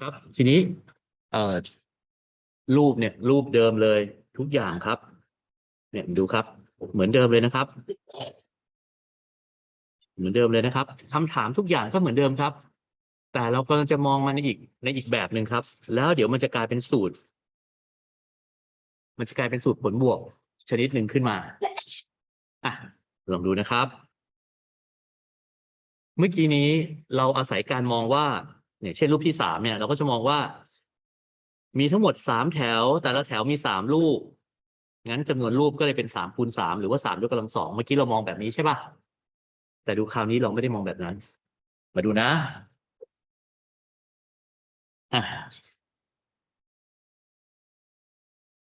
ครับ ทีนี้เอ่อรูปเนี่ย รูปเดิมเลยทุกอย่างครับ เนี่ยดูครับ เหมือนเดิมเลยนะครับ เหมือนเดิมเลยนะครับคำถามทุกอย่างก็เหมือนเดิมครับ แต่เรากำลังจะมองมันในอีกในอีกแบบหนึ่งครับ แล้วเดี๋ยวมันจะกลายเป็นสูตร มันจะกลายเป็นสูตรผลบวก ชนิดหนึ่งขึ้นมาอะลองดูนะครับ เมื่อกี้นี้เราอาศัยการมองว่า เนี่ยเช่นรูปที่สามเนี่ยเราก็จะมองว่า มีทั้งหมดสามแถว แต่ละแถวมีสามรูปงั้นจำนวนรูปก็เลยเป็นสามคูณสามหรือว่าสามยกกำลังสองเมื่อกี้เรามองแบบนี้ใช่ปะแต่ดูคราวนี้เราไม่ได้มองแบบนั้น มาดูนะอะ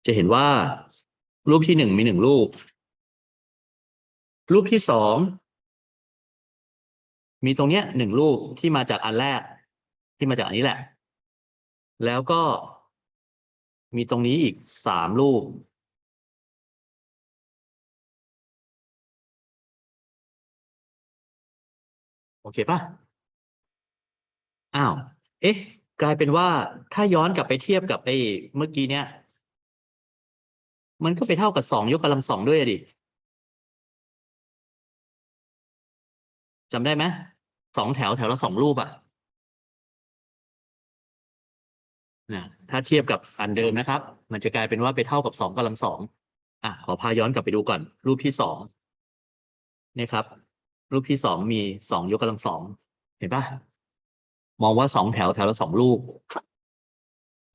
จะเห็นว่า รูปที่หนึ่งมีหนึ่งรูป รูปที่สองมีตรงเนี้ยหนึ่งรูปที่มาจากอันแรก ที่มาจากอันนี้แหละ แล้วก็มีตรงนี้อีกสามรูป โอเคปะอ้าว เอ๊ะ กลายเป็นว่าถ้าย้อนกลับไปเทียบกับไอ้เมื่อกี้เนี้ยมันก็ไปเท่ากับสองยกกำลังสองด้วยอะดิจำได้ไหมสองแถวแถวละสองรูปอะ นะถ้าเทียบกับอันเดิมนะครับ มันจะกลายเป็นว่าไปเท่ากับสองกำลังสองอะขอพาย้อนกลับไปดูก่อน รูปที่สองนี่ครับ รูปที่สองมีสองยกกำลังสองเห็นปะมองว่าสองแถวแถวละสองรูป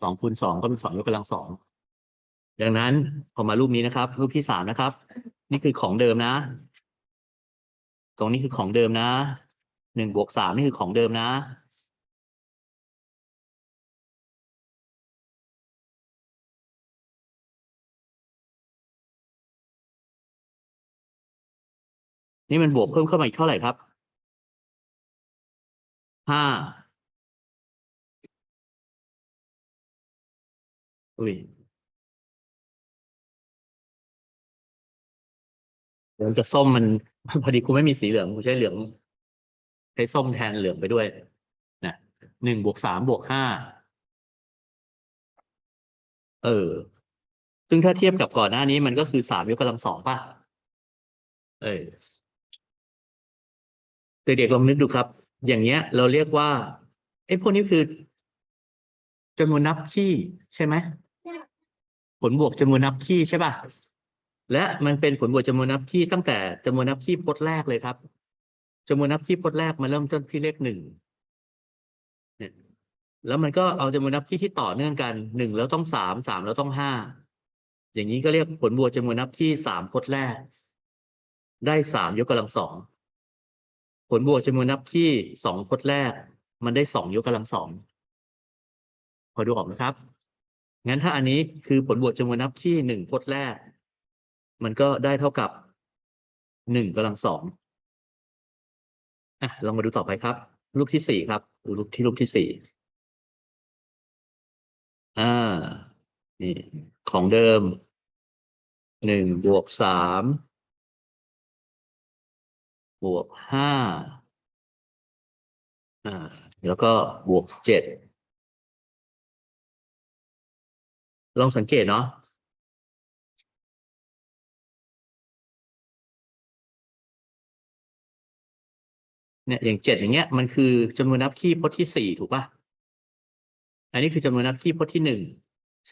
สองคูณสองก็เป็นสองยกกำลังสองดังนั้นพอมารูปนี้นะครับ รูปที่สามนะครับ นี่คือของเดิมนะ ตรงนี้คือของเดิมนะหนึ่งบวกสามนี่คือของเดิมนะ นี่มันบวกเพิ่มเข้ามาอีกเท่าไหร่ครับห้าอุ้ยเหลืองกับส้มมันพอดีกูไม่มีสีเหลืองกูใช้เหลืองใช้ส้มแทนเหลืองไปด้วยนะหนึ่งบวกสามบวกห้าเออ ซึ่งถ้าเทียบกับก่อนหน้านี้มันก็คือสามยกกำลังสองป่ะ เออ เด็กๆลองนึกดูครับ อย่างเงี้ย เราเรียกว่าไอ้พวกนี้คือจำนวนนับคี่ใช่ไหมผลบวกจำนวนนับคี่ใช่ป่ะและมันเป็นผลบวกจำนวนนับคี่ตั้งแต่จำนวนนับคี่พจน์แรกเลยครับจำนวนนับคี่พจน์แรกมันเริ่มต้นที่เลขหนึ่งเนี่ยแล้วมันก็เอาจำนวนนับคี่ที่ต่อเนื่องกันหนึ่งแล้วต้องสามสามแล้วต้องห้าอย่างนี้ก็เรียกผลบวกจำนวนนับคี่สามพจน์แรก ได้สามยกกำลังสอง ลบวกจำนวนนับที่สองพจน์แรก มันได้สองยกกำลังสองพอดูออกนะครับ งั้นถ้าอันนี้คือผลบวกจำนวนนับที่หนึ่งพจน์แรก มันก็ได้เท่ากับหนึ่งกำลังสองอะลองมาดูต่อไปครับ รูปที่สี่ครับดูรูปที่รูปที่สี่อ่านี่ของเดิมหนึ่งบวกสาม บวกห้าอ่าแล้วก็บวกเจ็ดลองสังเกตเนาะเนี่ยอย่างเจ็ดอย่างเงี้ยมันคือจำนวนนับคี่พจน์ที่สี่ถูกป่ะ อันนี้คือจำนวนนับคี่พจน์ที่หนึ่ง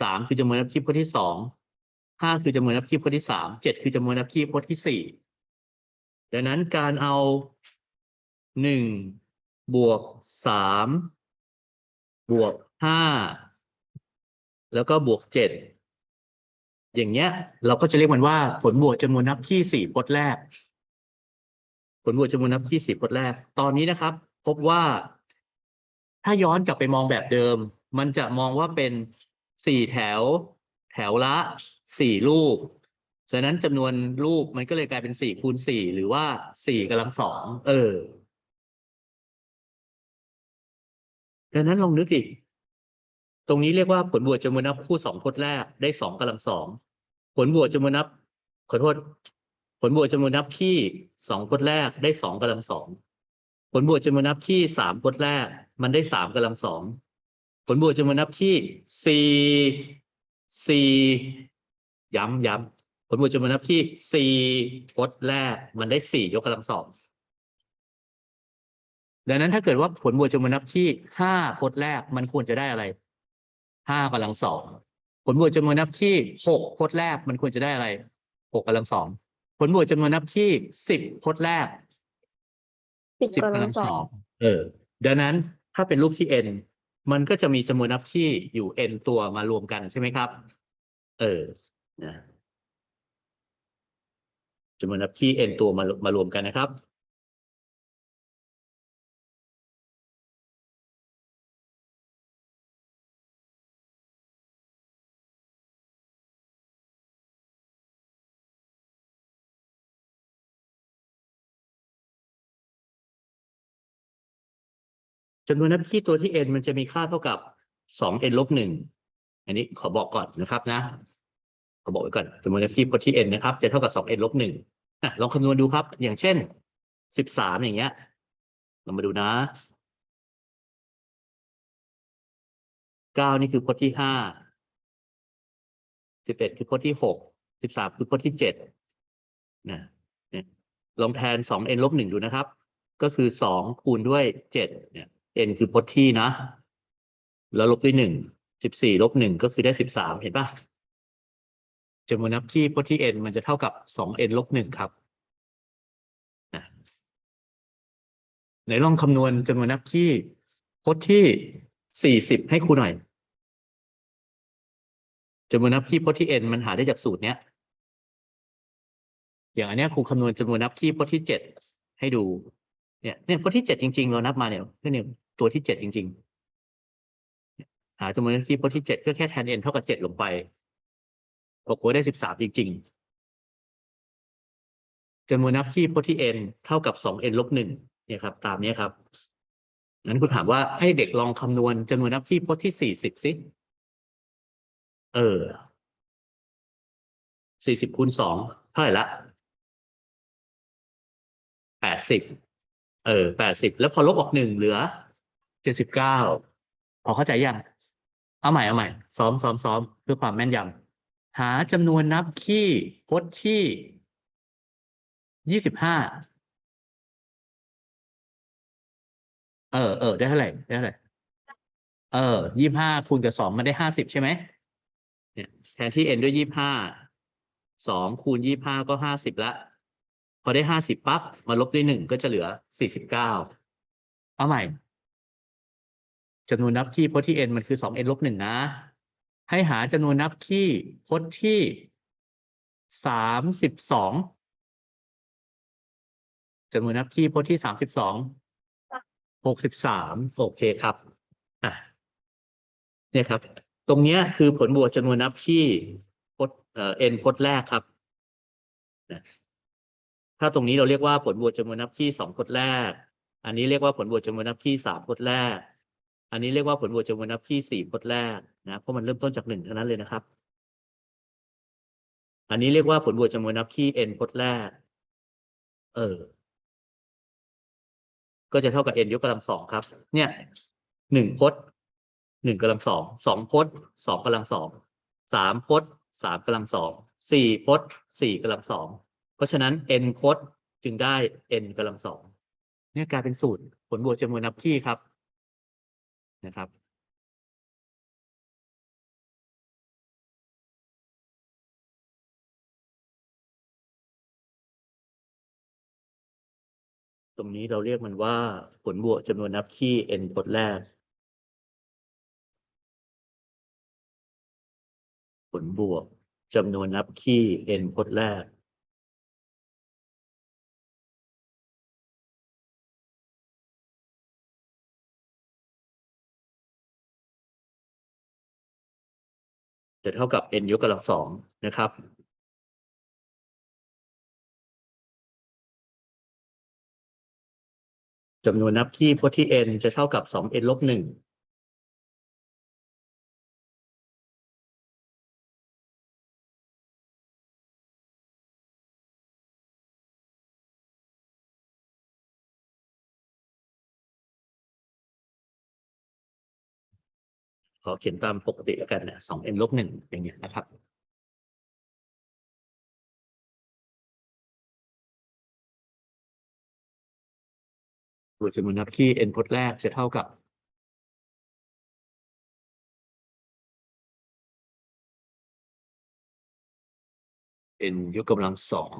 สามคือจำนวนนับคี่พจน์ที่สองห้าคือจำนวนนับคี่พจน์ที่สามเจ็ดคือจำนวนนับคี่พจน์ที่สี่ ดังนั้นการเอาหนึ่งบวกสามบวกห้าแล้วก็บวกเจ็ดอย่างเงี้ย เราก็จะเรียกมันว่า ผลบวกจำนวนนับที่สี่พจน์แรก ผลบวกจำนวนนับที่สี่พจน์แรก ตอนนี้นะครับ พบว่า ถ้าย้อนกลับไปมองแบบเดิม มันจะมองว่าเป็นสี่แถว แถวละสี่รูป ฉะนั้นจำนวนรูปมันก็เลยกลายเป็นสี่คูณสี่หรือว่าสี่กำลังสองเออดังนั้นลองนึกอีก ตรงนี้เรียกว่าผลบวกจำนวนนับคู่สองพจน์แรกได้สองกำลังสองผลบวกจำนวนนับขอโทษ ผลบวกจำนวนนับขี้สองพจน์แรกได้สองกำลังสองผลบวกจำนวนนับขี้สามพจน์แรก มันได้สามกำลังสองผลบวกจำนวนนับที่สี่สี่ย้ำย้ำ ผลบวกจำนวนนับที่สี่พจน์แรกมันได้สี่ยกกำลังสองดังนั้นถ้าเกิดว่าผลบวกจำนวนนับที่ห้าพจน์แรกมันควรจะได้อะไรห้ากำลังสองผลบวกจำนวนนับที่หกพจน์แรกมันควรจะได้อะไรหกกำลังสองผลบวกจำนวนนับที่สิบพจน์แรกสิบสิบกำกำลัลังงสสอองงเออ ดังนั้นถ้าเป็นรูปที่ n มันก็จะมีจำนวนนับที่อยู่ n ตัวมารวมกันใช่ไหมครับ เออนะ จำนวนนับที่ n ตัวมามารวมกันนะครับจำนวนนับที่ตัวที่ n มันจะมีค่าเท่ากับสอง n ลบหนึ่งอันนี้ขอบอกก่อนนะครับนะ ขอบอกไว้ก่อนจำนวนนับที่ตัวที่ n นะครับจะเท่ากับสอง n ลบหนึ่งลองคำนวณดูครับ อย่างเช่นสิบสามอย่างเงี้ย เรามาดูนะเก้านี่คือพจน์ที่ห้าสิบเอ็ดคือพจน์ที่หกสิบสามคือพจน์ที่เจ็ดนะลองแทนสอง n ลบหนึ่งดูนะครับ ก็คือสองคูณด้วยเจ็ดเนี่ย n คือพจน์ที่นะ แล้วลบด้วยหนึ่งสิบสี่ลบหนึ่งก็คือได้สิบสามเห็นปะ จำนวนนับที่พจน์ที่ n มันจะเท่ากับสอง n ลบหนึ่งครับไหนลองคำนวณจำนวนนับที่พจน์ที่สี่สิบให้ครูหน่อยจำนวนนับที่พจน์ที่ n มันหาได้จากสูตรเนี้ย อย่างอันเนี้ยครูคำนวณจำนวนนับที่พจน์ที่เจ็ดให้ดู เนี่ยเนี่ยพจน์ที่เจ็ดจริง ๆ เรานับมาเนี่ยเนี่ยตัวที่เจ็ดจริง ๆ หาจำนวนนับที่พจน์ที่เจ็ดก็แค่แทน n เท่ากับเจ็ดลงไป ปรากว่าได้สิบสามจริงๆจำนวนนับที่พจน์ที่ n เท่ากับสอง n ลบหนึ่งเนี่ยครับ ตามนี้ครับนั้นคุณถามว่าให้เด็กลองคำนวณจำนวนนับที่พจน์ที่สี่สิบสิเออสี่สิบคูณสองเท่าไหร่ละแปดสิบเออแปดสิบแล้วพอลบออกหนึ่งเหลือเจ็ดสิบเก้าพอเข้าใจยัง เอาใหม่เอาใหม่ ซ้อมซ้อมซ้อมเพื่อความแม่นยำ หาจำนวนนับขี้พจน์ที่ยี่สิบห้าเออเออได้เท่าไหร่ได้เท่าไหร่เออยี่ห้าคูณกับสองมันได้ห้าสิบใช่ไหมเนี่ยแทนที่ n ด้วยยี่ห้าสองคูณยี่ห้าก็ห้าสิบละ พอได้ห้าสิบปั๊บมาลบด้วยหนึ่งก็จะเหลือสี่สิบเก้าเอาใหม่จำนวนนับคี่พจน์ที่ n มันคือสอง n ลบหนึ่งนะ ให้หาจำนวนนับคี่พจน์ที่สามสิบสองจำนวนนับคี่พจน์ที่สามสิบสองหกสิบสามโอเคครับอะเนี่ยครับ ตรงเนี้ยคือผลบวกจำนวนนับที่พจน์เอ่อ n พจน์แรกครับถ้าตรงนี้เราเรียกว่าผลบวกจำนวนนับที่สองพจน์แรก อันนี้เรียกว่าผลบวกจำนวนนับที่สามพจน์แรก อันนี้เรียกว่าผลบวกจำนวนนับที่สี่พจน์แรกนะเพราะมันเริ่มต้นจากหนึ่งเท่านั้นเลยนะครับ อันนี้เรียกว่าผลบวกจำนวนนับที่ n พจน์แรก เออ ก็จะเท่ากับ n ยกกำลังสองครับ เนี่ยหนึ่งพจน์หนึ่งกำลังสองสองพจน์สองกำลังสองสามพจน์สามกำลังสองสี่พจน์สี่กำลังสองเพราะฉะนั้น n พจน์จึงได้ n กำลังสองเนี่ยกลายเป็นสูตรผลบวกจำนวนนับที่ครับ นะครับตรงนี้เราเรียกมันว่าผลบวกจำนวนนับคี่ n พจน์แรก ผลบวกจำนวนนับคี่ n พจน์แรก จะเท่ากับ n ยกกำลังสองนะครับ จำนวนนับคีบพจน์ที่ n จะเท่ากับ 2n ลบ1 ขอเขียนตามปกติแล้วกันนะสอง n ลบหนึ่งอย่างเงี้ยนะครับดยจำนวนนับคี่ n พจน์แรกจะเท่ากับ n ยกกำลังสอง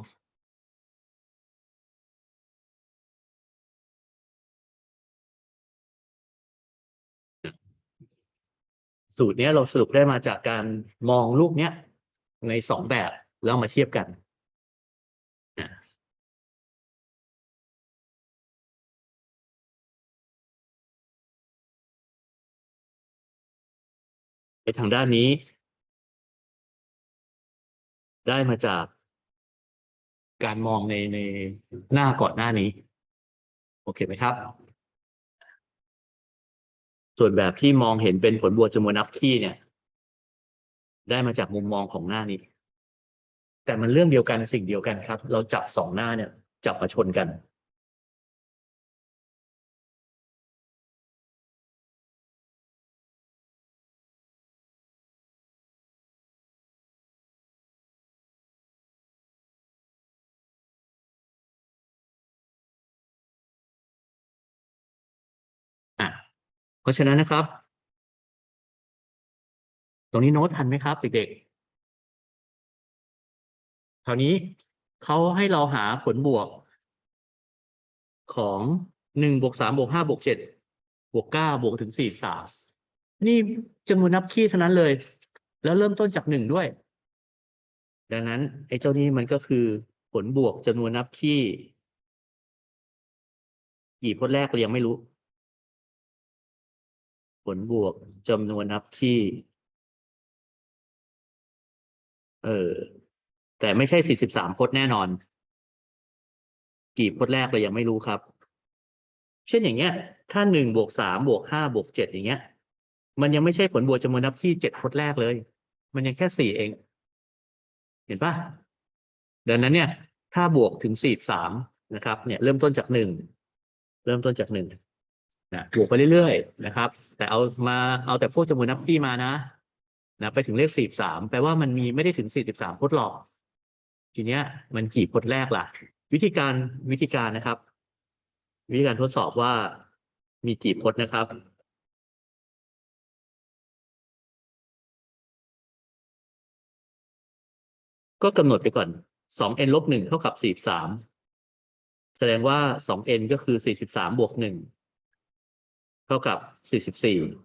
สูตรนี้เราสรุปได้มาจากการมองรูปเนี้ยในสองแบบแล้วมาเทียบกันนะในทางด้านนี้ ได้มาจากการมองในในหน้าก่อนหน้านี้ โอเคไหมครับ ส่วนแบบที่มองเห็นเป็นผลบวกจำนวนนับที่เนี่ย ได้มาจากมุมมองของหน้านี้ แต่มันเรื่องเดียวกันสิ่งเดียวกันครับ เราจับสองหน้าเนี่ย จับมาชนกัน ราะฉะนั้นนะครับ ตรงนี้โน้ตทันไหมครับเด็กๆคราวนี้เขาให้เราหาผลบวก ของหนึ่งบวกสามบวกห้าบวกเจ็ดบวกเก้าบวกถึงสี่สามนี่จำนวนนับคี่เท่านั้นเลย แล้วเริ่มต้นจากหนึ่งด้วย ดังนั้นไอ้เจ้านี้มันก็คือผลบวกจำนวนนับคี่กี่พจน์แรกเรายังไม่รู้ ผลบวกจำนวนนับที่ เออ แต่ไม่ใช่สี่สิบสามพจน์แน่นอน กี่พจน์แรกเรายังไม่รู้ครับ เช่นอย่างเงี้ย ถ้าหนึ่งบวกสามบวกห้าบวกเจ็ดอย่างเงี้ย มันยังไม่ใช่ผลบวกจำนวนนับที่เจ็ดพจน์แรกเลย มันยังแค่สี่เอง เห็นปะดังนั้นเนี่ย ถ้าบวกถึงสี่สามนะครับ เนี่ย เริ่มต้นจากหนึ่ง เริ่มต้นจากหนึ่ง นะบวกไปเรื่อยๆนะครับ แต่เอามาเอาแต่พวกจำนวนนับที่มานะนะ ไปถึงเลขสี่สามแปลว่ามันมีไม่ได้ถึงสี่สิบสามพจน์หรอกทีเนี้ย มันกี่พจน์แรกล่ะ วิธีการวิธีการนะครับ วิธีการทดสอบว่ามีกี่พจน์นะครับก็กำหนดไปก่อนสอง n ลบหนึ่งเท่ากับสี่สามแสดงว่าสอง n ก็คือสี่สิบสามบวกหนึ่ง เท่ากับ 44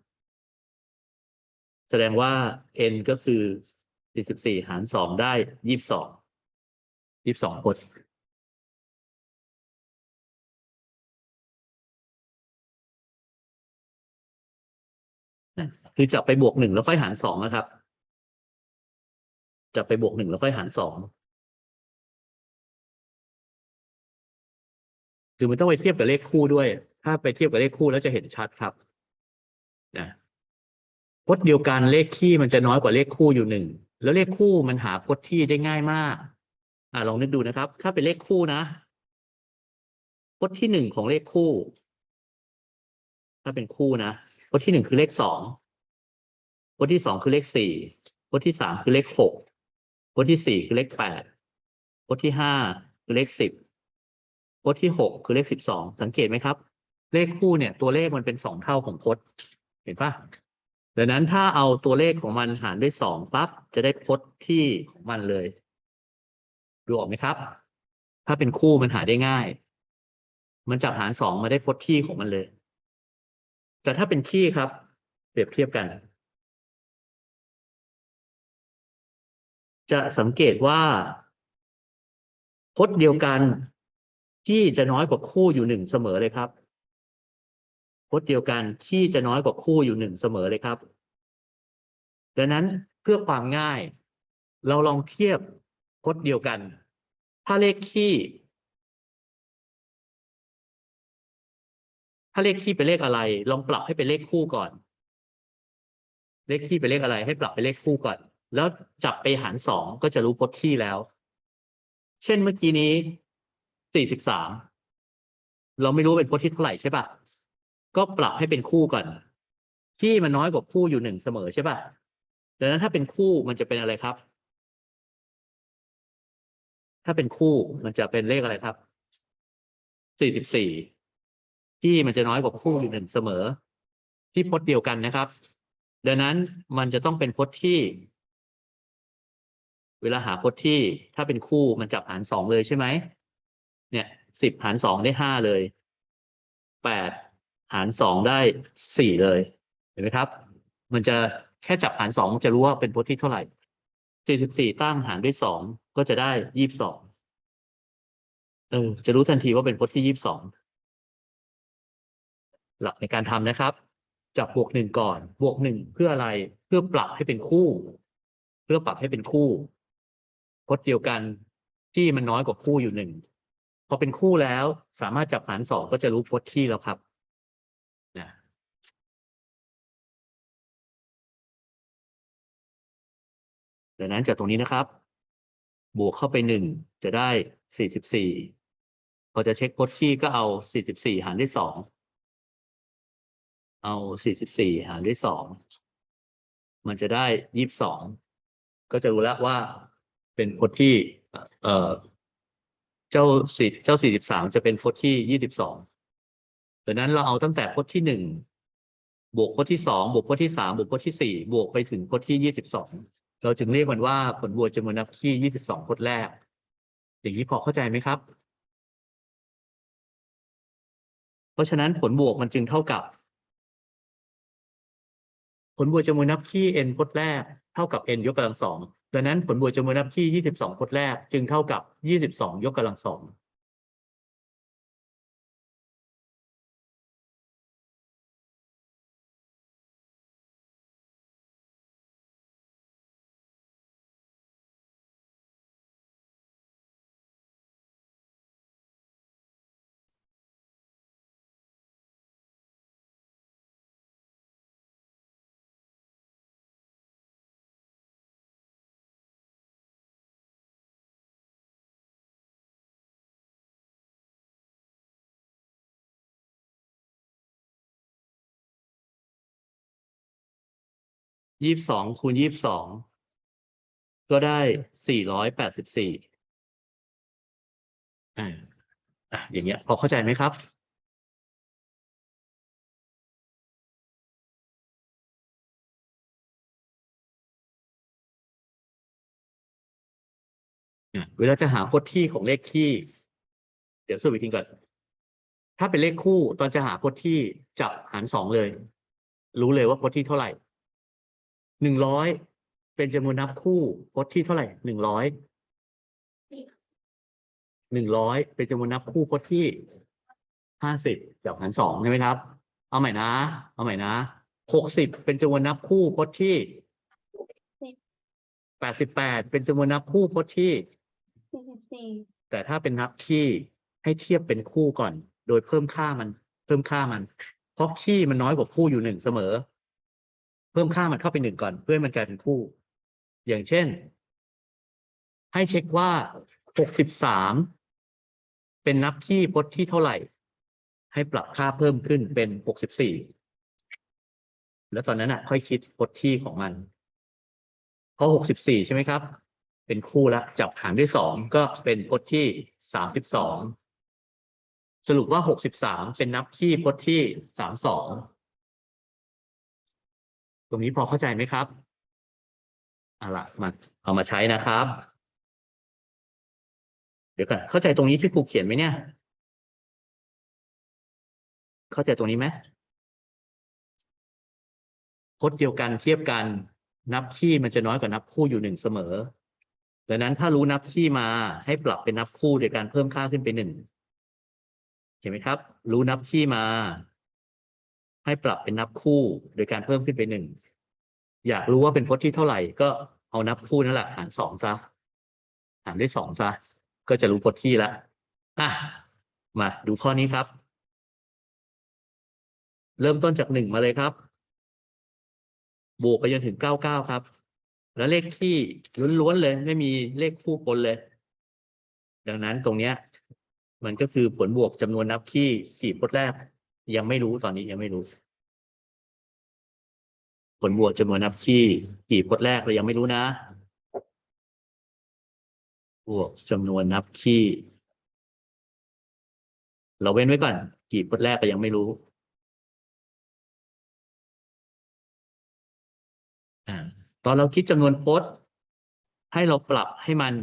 แสดงว่า n ก็คือ 44 หาร 2 ได้ 22 22พจน์นะคือจับไปบวกหนึ่งแล้วค่อยหารสองนะครับ จับไปบวกหนึ่งแล้วค่อยหารสองคือมันต้องไปเทียบกับเลขคู่ด้วย ถ้าไปเทียบกับเลขคู่แล้วจะเห็นชัดครับนะพจน์เดียวกันเลขคี่มันจะน้อยกว่าเลขคู่อยู่หนึ่งแล้วเลขคู่มันหาพจน์ที่ได้ง่ายมาก อ่าลองนึกดูนะครับ ถ้าเป็นเลขคู่นะพจน์ที่หนึ่งของเลขคู่ ถ้าเป็นคู่นะพจน์ที่หนึ่งคือเลขสองพจน์ที่สองคือเลขสี่พจน์ที่สามคือเลขหกพจน์ที่สี่คือเลขแปดพจน์ที่ห้าคือเลขสิบพจน์ที่หกคือเลขสิบสองสังเกตไหมครับ เลขคู่เนี่ยตัวเลขมันเป็นสองเท่าของพจน์เห็นปะดังนั้นถ้าเอาตัวเลขของมันหารด้วยสองปั๊บจะได้พจน์ที่ของมันเลย ดูออกไหมครับ ถ้าเป็นคู่มันหาได้ง่าย มันจับหารสองมาได้พจน์ที่ของมันเลย แต่ถ้าเป็นคี่ครับ เปรียบเทียบกัน จะสังเกตว่าพจน์เดียวกันที่จะน้อยกว่าคู่อยู่หนึ่งเสมอเลยครับ พจน์เดียวกันที่จะน้อยกว่าคู่อยู่หนึ่งเสมอเลยครับ ดังนั้นเพื่อความง่าย เราลองเทียบพจน์เดียวกัน ถ้าเลขคี่ ถ้าเลขคี่เป็นเลขอะไร ลองปรับให้เป็นเลขคู่ก่อน เลขคี่เป็นเลขอะไรให้ปรับเป็นเลขคู่ก่อน แล้วจับไปหารสองก็จะรู้พจน์คี่แล้ว เช่นเมื่อกี้นี้สี่สิบสามเราไม่รู้เป็นพจน์ที่เท่าไหร่ใช่ปะ ก็ปรับให้เป็นคู่ก่อน ที่มันน้อยกว่าคู่อยู่หนึ่งเสมอใช่ป่ะดังนั้นถ้าเป็นคู่มันจะเป็นอะไรครับ ถ้าเป็นคู่มันจะเป็นเลขอะไรครับสี่สิบสี่ที่มันจะน้อยกว่าคู่อยู่หนึ่งเสมอ ที่พจน์เดียวกันนะครับ ดังนั้นมันจะต้องเป็นพจน์ที่ เวลาหาพจน์ที่ถ้าเป็นคู่มันจับหารสองเลยใช่ไหมเนี่ยสิบหารสองได้ห้าเลยแปด หารสองได้สี่เลยเห็นไหมครับ มันจะแค่จับหารสองจะรู้ว่าเป็นพจน์ที่เท่าไหร่สี่สิบสี่ตั้งหารด้วยสองก็จะได้ยี่สิบสองเออจะรู้ทันทีว่าเป็นพจน์ที่ยี่สิบสองหลักในการทำนะครับ จับบวกหนึ่งก่อน บวกหนึ่งเพื่ออะไรเพื่อปรับให้เป็นคู่ เพื่อปรับให้เป็นคู่พจน์เดียวกันที่มันน้อยกว่าคู่อยู่หนึ่งพอเป็นคู่แล้วสามารถจับหารสองก็จะรู้พจน์ที่แล้วครับ ดังนั้นจากตรงนี้นะครับ บวกเข้าไปหนึ่งจะได้สี่สิบสี่พอจะเช็คพจน์ที่ก็เอาสี่สิบสี่หารด้วยสองเอาสี่สิบสี่หารด้วยสองมันจะได้ยี่สิบสองก็จะรู้แล้วว่าเป็นพจน์ที่เอ่อเจ้าสิเจ้าสี่สิบสามจะเป็นพจน์ที่ยี่สิบสองดังนั้นเราเอาตั้งแต่พจน์ที่หนึ่งบวกพจน์ที่สองบวกพจน์ที่สามบวกพจน์ที่สี่บวกไปถึงพจน์ที่ยี่สิบสอง เราจึงเรียกมันว่าผลบวกจำนวนนับที่ยี่สิบสองพจน์แรก อย่างนี้พอเข้าใจไหมครับ เพราะฉะนั้นผลบวกมันจึงเท่ากับ ผลบวกจำนวนนับคี่ n พจน์แรก เท่ากับ n ยกกำลังสองดังนั้นผลบวกจำนวนนับคี่22 พจน์แรก จึงเท่ากับ 22 ยกกำลังสอง ยี่สิบสองคูณยี่สิบสองก็ได้484อ่าอะอย่างเงี้ย พอเข้าใจไหมครับอะเวลาจะหาพจน์ที่ของเลขที่ เดี๋ยวสรุปอีกทีก่อน ถ้าเป็นเลขคู่ตอนจะหาพจน์ที่จับหารสองเลย รู้เลยว่าพจน์ที่เท่าไหร่ หนึ่งร้อยเป็นจำนวนนับคู่พจน์ที่เท่าไหร่หนึ่งร้อยหนึ่งร้อยเป็นจำนวนนับคู่พจน์ที่ห้าสิบจับหารสองใช่ไหมครับ เอาใหม่นะ เอาใหม่นะหกสิบเป็นจำนวนนับคู่พจน์ที่แปดสิบแปดเป็นจำนวนนับคู่พจน์ที่สี่สิบสี่แต่ถ้าเป็นนับที่ให้เทียบเป็นคู่ก่อน โดยเพิ่มค่ามัน เพิ่มค่ามัน เพราะที่มันน้อยกว่าคู่อยู่หนึ่งเสมอ พิ่มค่ามันเข้าไปหนึ่งก่อน เพื่อให้มันกลายเป็นคู่ อย่างเช่น ให้เช็คว่าหกสิบสามเป็นนับที่พจน์ที่เท่าไหร่ ให้ปรับค่าเพิ่มขึ้นเป็นหกสิบสี่แล้วตอนนั้นอะ ค่อยคิดพจน์ที่ของมัน เพราะหกสิบสี่ใช่ไหมครับ เป็นคู่ละจับหารด้วยสองก็เป็นพจน์ที่สามสิบสองสรุปว่าหกสิบสามเป็นนับที่พจน์ที่สามสอง ตรงนี้พอเข้าใจไหมครับเอาละมาเอามาใช้นะครับ เดี๋ยวก่อนเข้าใจตรงนี้ที่ครูเขียนไหมเนี่ย เข้าใจตรงนี้ไหมพจน์เดียวกันเทียบกันนับที่มันจะน้อยกว่านับคู่อยู่หนึ่งเสมอ ดังนั้นถ้ารู้นับที่มาให้ปรับเป็นนับคู่โดยการเพิ่มค่าขึ้นไปหนึ่งเห็นไหมครับ รู้นับที่มา ให้ปรับเป็นนับคู่โดยการเพิ่มขึ้นไปหนึ่งอยากรู้ว่าเป็นพจน์ที่เท่าไหร่ก็เอานับคู่นั่นแหละหารสองซะหารด้วยสองซะก็จะรู้พจน์ที่ละอะมาดูข้อนี้ครับ เริ่มต้นจากหนึ่งมาเลยครับ บวกไปจนถึงเก้าเก้าครับ แล้วเลขที่ล้วนๆเลย ไม่มีเลขคู่ปนเลย ดังนั้นตรงเนี้ย มันก็คือผลบวกจำนวนนับที่กี่พจน์แรก ยังไม่รู้ตอนนี้ยังไม่รู้ ผลบวกจำนวนนับคี่กี่พจน์แรกเรายังไม่รู้นะ บวกจำนวนนับคี่ เราเว้นไว้ก่อน กี่พจน์แรกก็ยังไม่รู้อ่าตอนเราคิดจำนวนพจน์ให้เราปรับให้มัน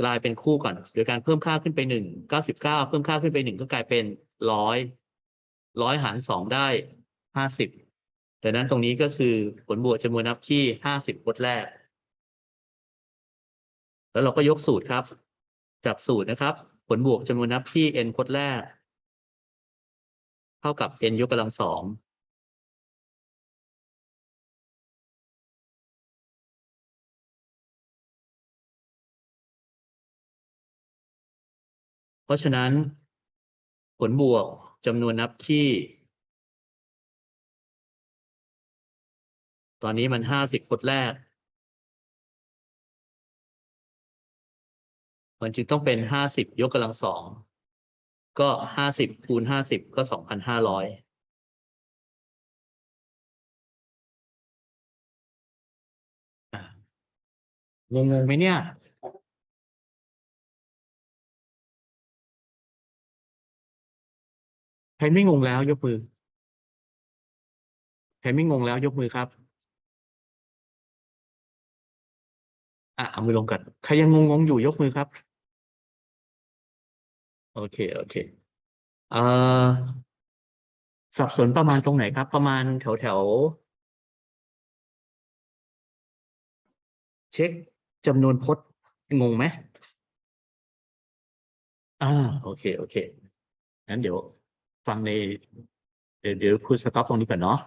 กลายเป็นคู่ก่อนโดยการเพิ่มค่าขึ้นไปหนึ่งเก้าสิบเก้าเพิ่มค่าขึ้นไปหนึ่งก็กลายเป็นร้อยร้อยหารสองได้ห้าสิบดังนั้นตรงนี้ก็คือผลบวกจำนวนนับที่ห้าสิบพจน์แรก แล้วเราก็ยกสูตรครับ จากสูตรนะครับ ผลบวกจำนวนนับที่ n พจน์แรก เท่ากับ n ยกกำลังสอง เพราะฉะนั้น ผลบวกจำนวนนับคี่ ตอนนี้มันห้าสิบพจน์แรก มันจึงต้องเป็นห้าสิบยกกำลังสอง ก็ห้าสิบคูณห้าสิบก็สองพันห้าร้อยงงงไหมเนี่ย ใครไม่งงแล้วยกมือ ใครไม่งงแล้วยกมือครับอะเอามือลงกันใครยังงงๆอยู่ยกมือครับ โอเคโอเคเอ่อสับสนประมาณตรงไหนครับ ประมาณแถวแถวเช็คจำนวนพจน์งงไหมอ่าโอเค โอเคงั้นเดี๋ยว ฟังใน เดี๋ยวเดี๋ยวพูดสต็อปตรงนี้ก่อนเนาะ